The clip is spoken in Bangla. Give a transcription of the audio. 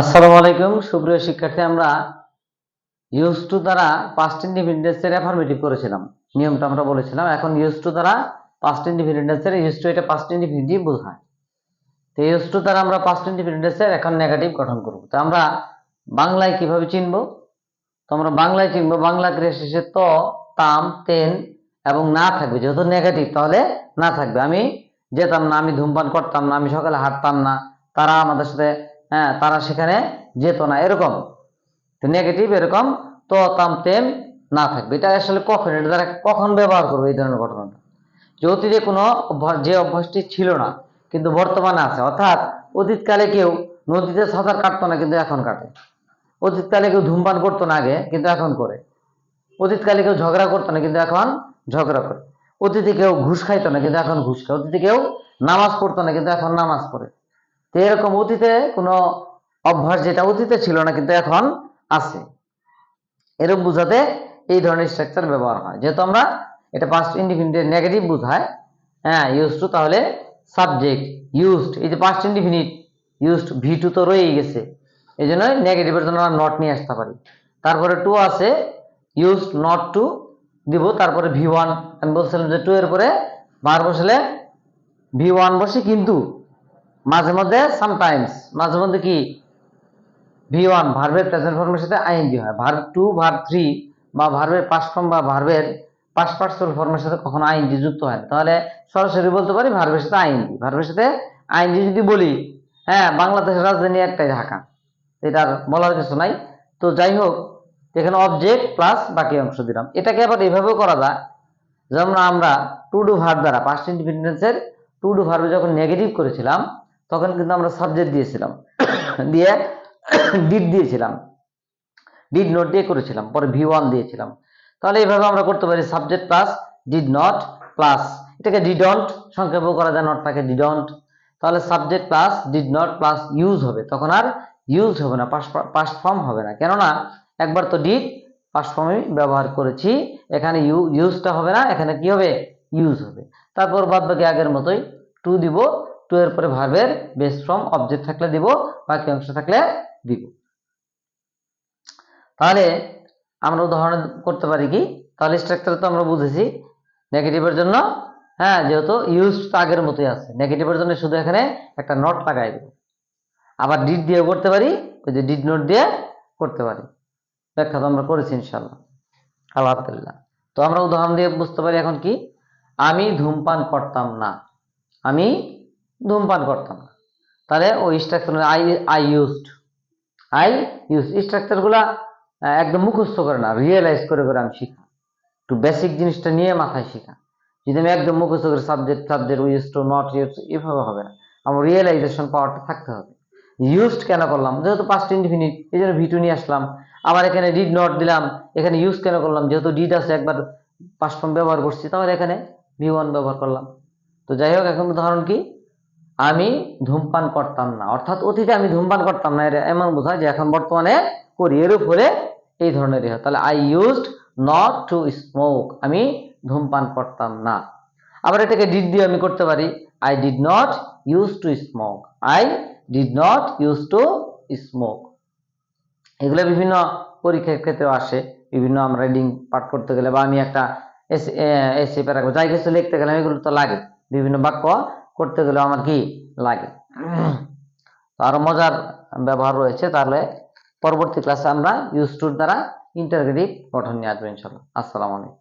আসসালামু আলাইকুম, সুপ্রিয় শিক্ষার্থী, আমরা ইউজ টু দ্বারা পাস্ট ইন্ডিপেন্ডেন্সের অ্যাফার্মেটিভ করেছিলাম। নিয়মটা আমরা বলেছিলাম, এখন ইউজ টু দ্বারা পাস্ট ইন্ডিপেন্ডেন্সের ইউজ টু এটা পাস্ট ইন্ডিপেন্ডেন্টিভ বোঝায়। তো ইউজ টু দ্বারা আমরা পাস্ট ইন্ডিপেন্ডেন্সের এখন নেগেটিভ গঠন করব। তো আমরা বাংলায় কীভাবে চিনব? তো আমরা বাংলায় চিনব, বাংলা ক্রিয়া শেষে ত তাম, তেন এবং না থাকবে। যেহেতু নেগেটিভ তাহলে না থাকবে। আমি যেতাম না, আমি ধূমপান করতাম না, আমি সকালে হাঁটতাম না তারা আমাদের সাথে হ্যাঁ তারা সেখানে যেত না, এরকম। নেগেটিভ এরকম তো তাম তেম না থাকবে। এটা আসলে কখন, এটা দ্বারা কখন ব্যবহার করব এই ধরনের ঘটনাটা? যে অতীতে কোনো যে অভ্যাসটি ছিল না, কিন্তু বর্তমানে আছে। অর্থাৎ অতীতকালে কেউ নদীতে সাঁতার কাটতো না, কিন্তু এখন কাটে। অতীতকালে কেউ ধূমপান করতো না আগে, কিন্তু এখন করে। অতীতকালে কেউ ঝগড়া করতো না, কিন্তু এখন ঝগড়া করে। অতীতে কেউ ঘুষ খাইতো না, কিন্তু এখন ঘুষ খায়। অতীতে কেউ নামাজ পড়তো না, কিন্তু এখন নামাজ পড়ে। তো এরকম অতীতে কোনো অভ্যাস যেটা অতীতে ছিল না, কিন্তু এখন আছে। এরকম বোঝাতে এই ধরনের স্ট্রাকচার ব্যবহার হয়। যেহেতু আমরা এটা পাস্ট ইন্ডিফিনিটের নেগেটিভ বোঝায় হ্যাঁ ইউজ টু তাহলে সাবজেক্ট ইউজড এই যে past indefinite used V to তো রয়েই গেছে। এই জন্য নেগেটিভের জন্য আমরা নট নিয়ে আসতে পারি। তারপরে টু আছে ইউজ নট টু দিব, তারপরে ভি ওয়ান আমি বলছিলাম যে টু এর পরে বার বসলে ভি ওয়ান বসে, কিন্তু মাঝে মধ্যে সামটাইমস মাঝে মধ্যে কি? ভি ওয়ান ভার্বের প্রেজেন্ট ফর্মের সাথে আইএনজি হয়। ভার্ব টু ভার্ব থ্রি বা ভার্বের পাস্ট ফর্ম বা ভার্বের পাস্ট পার্সেল ফর্মের সাথে কখনো আইএনজি যুক্ত হয় তাহলে সরাসরি বলতে পারি ভার্বের সাথে আইএনজি ভার্বের সাথে আইএনজি যদি বলি হ্যাঁ বাংলাদেশের রাজধানী একটাই ঢাকা। এটার বলার কিছু নাই। তো যাই হোক, এখানে অবজেক্ট প্লাস বাকি অংশ দিলাম। এটাকে আবার এভাবেও করা যায়। যেমন আমরা টু ডু ভার্ব দ্বারা পাস্ট ইন্ডিপেন্ডেন্সের টু ডু ভার্বে যখন নেগেটিভ করেছিলাম তখন কিন্তু আমরা সাবজেক্ট দিয়েছিলাম। দিয়ে ডিড দিয়েছিলাম। ডিড নট দিয়ে করেছিলাম। পরে ভি ওয়ান দিয়েছিলাম। তাহলে এইভাবে আমরা করতে পারি subject plus did not plus এটাকে ডিডন্ট সংক্ষেপও করা যায় নট নটটাকে ডিডন্ট তাহলে subject plus did not plus use হবে। তখন আর ইউজ হবে না পাস্ট ফর্ম হবে না। কেননা একবার তো ডিড পাস্ট ফর্মে ব্যবহার করেছি। এখানে ইউ ইউজটা হবে না, এখানে কি হবে? ইউজ হবে। তারপর বাদ বাকি আগের মতোই টু দিব। টু এর পরে ভার্বের বেস ফর্ম অবজেক্ট থাকলে দিব, বাকি অংশ থাকলে দিব। তাহলে আমরা উদাহরণ করতে পারি কি? তাহলে স্ট্রাকচার তো আমরা বুঝেছি। নেগেটিভের জন্য হ্যাঁ যেহেতু ইউজ তো আগের মতোই আছে। নেগেটিভের জন্য শুধু এখানে একটা নট লাগাই দেবো। আবার ডিড দিয়ে করতে পারি, ওই যে ডিড নোট দিয়ে করতে পারি। ব্যাখ্যা তো আমরা করেছি ইনশাল্লাহ আলহামদুলিল্লাহ। তো আমরা উদাহরণ দিয়ে বুঝতে পারি এখন কি? আমি ধূমপান করতাম না। আমি ধূমপান করতাম না। তাহলে ওই structure I I used I use স্ট্রাকচারগুলা একদম মুখস্থ করে না। রিয়েলাইজ করে করে আমি শিখা একটু বেসিক জিনিসটা নিয়ে মাথায় শেখা যদি আমি একদম মুখস্থ করে subject subject use to not use এভাবে হবে না। আমার রিয়েলাইজেশন পাওয়ারটা থাকতে হবে। ইউজড কেন করলাম? যেহেতু পাস্ট ইনডিফিনিট এই জন্য ভিটু নিয়ে আসলাম। আবার এখানে ডিড নট দিলাম। এখানে ইউজ কেন করলাম? যেহেতু ডিড আছে, একবার পাস্ট ফর্ম ব্যবহার করছি, তাহলে এখানে ভি ওয়ান ব্যবহার করলাম। তো যাই হোক, এখন উদাহরণ কি? আমি ধূমপান করতাম না। অর্থাৎ অতীতে আমি ধূমপান করতাম না। এমন বোঝায় যে এখন বর্তমানে করি। এর উপরে এই ধরনের হয়। তাহলে I used not to smoke আমি ধূমপান করতাম না। আবার এটাকে ডিড দিয়ে আমি করতে পারি। I did not use to smoke I did not use to smoke এগুলো বিভিন্ন পরীক্ষার ক্ষেত্রেও আসে। বিভিন্ন আমরা রিডিং পাঠ করতে গেলে বা আমি একটা এসে প্যারাগ্রাফ যাই কিছু লিখতে গেলে এগুলো তো লাগে। বিভিন্ন বাক্য করতে গেলে আমার কি লাগে? আরও আরও মজার ব্যবহার রয়েছে, তাহলে পরবর্তী ক্লাসে আমরা ইউজ টুর দ্বারা ইন্টারগ্রেটিভ গঠন নিয়ে আসব ইনশাল্লাহ আসসালামু আলাইকুম।